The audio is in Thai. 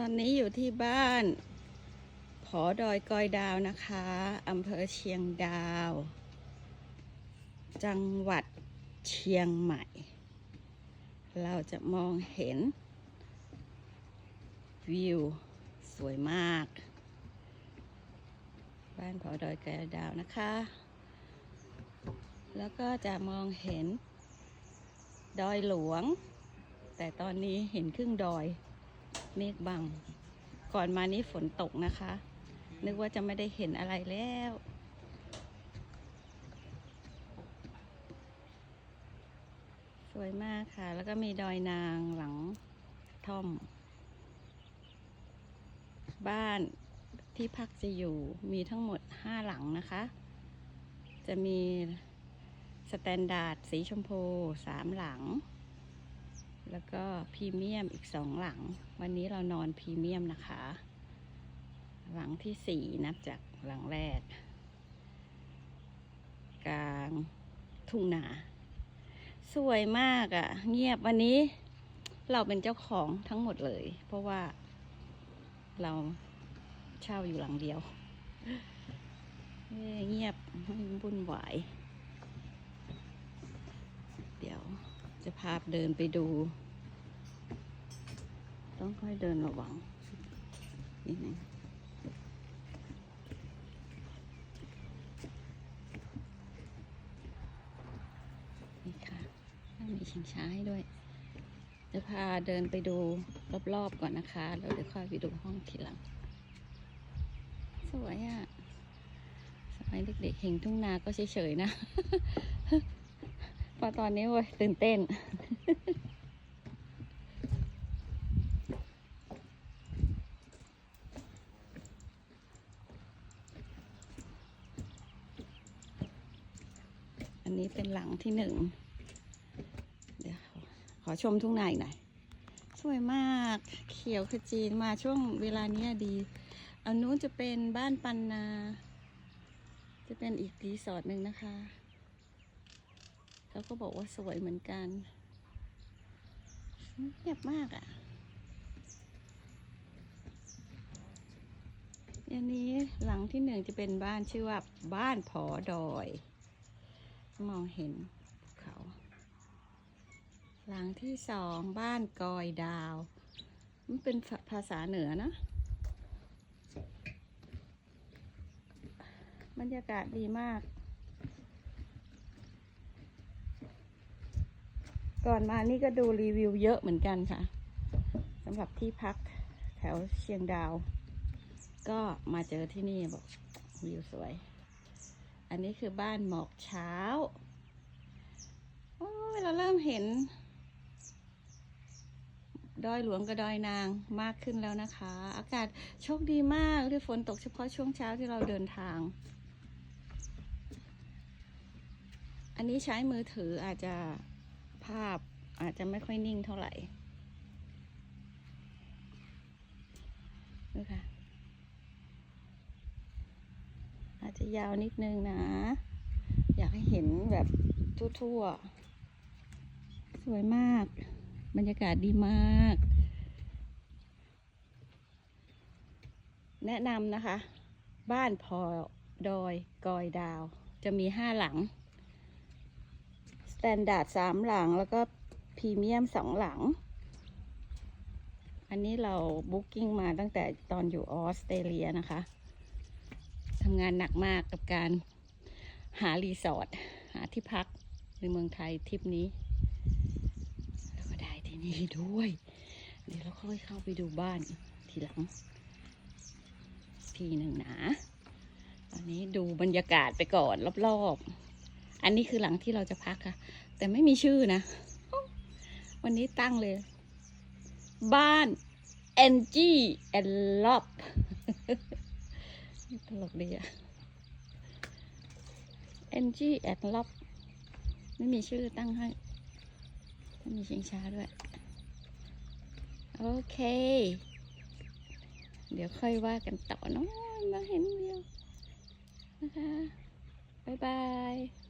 ตอนนี้อยู่ที่บ้านผอดอยกอยดาวนะคะอำเภอเชียงดาว จังหวัดเชียงใหม่ เราจะมองเห็น วิว สวยมาก บ้านผอดอยกอยดาวนะคะ แล้วก็จะมองเห็น ดอยหลวง แต่ตอนนี้เห็นครึ่งดอย เมฆบัง ก่อนมานี้ฝนตกนะคะ นึกว่าจะไม่ได้เห็นอะไรแล้ว สวยมากค่ะ แล้วก็มีดอยนางหลังท่อม บ้านที่พักจะอยู่มีทั้งหมดห้าหลังนะคะ จะมีสแตนดาร์ดสีชมพูสามหลัง แล้วก็พรีเมียมอีกสองหลัง วันนี้เรานอนพรีเมียมนะคะ หลังที่สี่นับจากหลังแรก กลางทุ่งนา สวยมากอะ่ะ เงียบวันนี้ เราเป็นเจ้าของทั้งหมดเลย เพราะว่า เราเช่าอยู่หลังเดียว เงียบไม่วุ่นวายเดี๋ยวจะพาเดินไปดู ต้องค่อยเดินระวังนิดนึงนี่ค่ะแล้มีชิงช้าให้ด้วย จะพาเดินไปดูรอบๆก่อนนะคะ แล้วเดี๋ยวค่อยไปดูห้องทีหลัง สวยอะ่ะ สมัยเด็กๆเห็นทุ่งนาก็เฉยๆนะ พอตอนนี้เว้ยตื่นเต้น อันนี้เป็นหลังที่หนึ่ง เดี๋ยวขอชมทุ่งนาอีกหน่อยสวยมากเขียวขจีนมาช่วงเวลานี้ดีอันนู้นจะเป็นบ้านปันนา จะเป็นอีกรีสอร์ทหนึ่งนะคะเขาก็บอกว่าสวยเหมือนกันเงียบมากอะ่ะอันนี้หลังที่หนึ่งจะเป็นบ้านชื่อว่าบ้านผอดอย มองเห็นเขา หลังที่สองบ้านกอยดาว มันเป็นภาษาเหนือนะ บรรยากาศดีมาก ก่อนมานี่ก็ดูรีวิวเยอะเหมือนกันค่ะสำหรับที่พักแถวเชียงดาว ก็มาเจอที่นี่บอกวิวสวย อันนี้คือบ้านหมอกเช้า โอ้ยเราเริ่มเห็น ดอยหลวงกับดอยนางมากขึ้นแล้วนะคะ อากาศโชคดีมากที่ฝนตกเฉพาะช่วงเช้าที่เราเดินทาง อันนี้ใช้มือถืออาจจะภาพอาจจะไม่ค่อยนิ่งเท่าไหร่ดูค่ะ อา จะยาวนิดนึงนะ อยากให้เห็นแบบทั่วๆ สวยมาก บรรยากาศดีมาก แนะนำนะคะ บ้านพอดอยกอยดาว จะมีห้าหลัง สแตนดาร์ดสามหลังแล้วก็พรีเมียมสองหลัง อันนี้เราบุ๊กิ้งมาตั้งแต่ตอนอยู่ออสเตรเลียนะคะ ทำงานหนักมากกับการหารีสอร์ทหาที่พักในเมืองไทยทริปนี้ แล้วก็ได้ที่นี่ด้วย เดี๋ยวเราค่อยเข้าไปดูบ้านทีหลัง ทีหนึ่งนะตอนนี้ดูบรรยากาศไปก่อนรอบๆ อันนี้คือหลังที่เราจะพักค่ะ แต่ไม่มีชื่อนะ วันนี้ตั้งเลย บ้าน Angie and Lop ตลกดีอะ Angie and Lop ไม่มีชื่อตั้งให้ไม่มีเชียงช้าด้วย โอเค เดี๋ยวค่อยว่ากันต่อเน้องมาเห็นวิวนะคะ บ๊ายบาย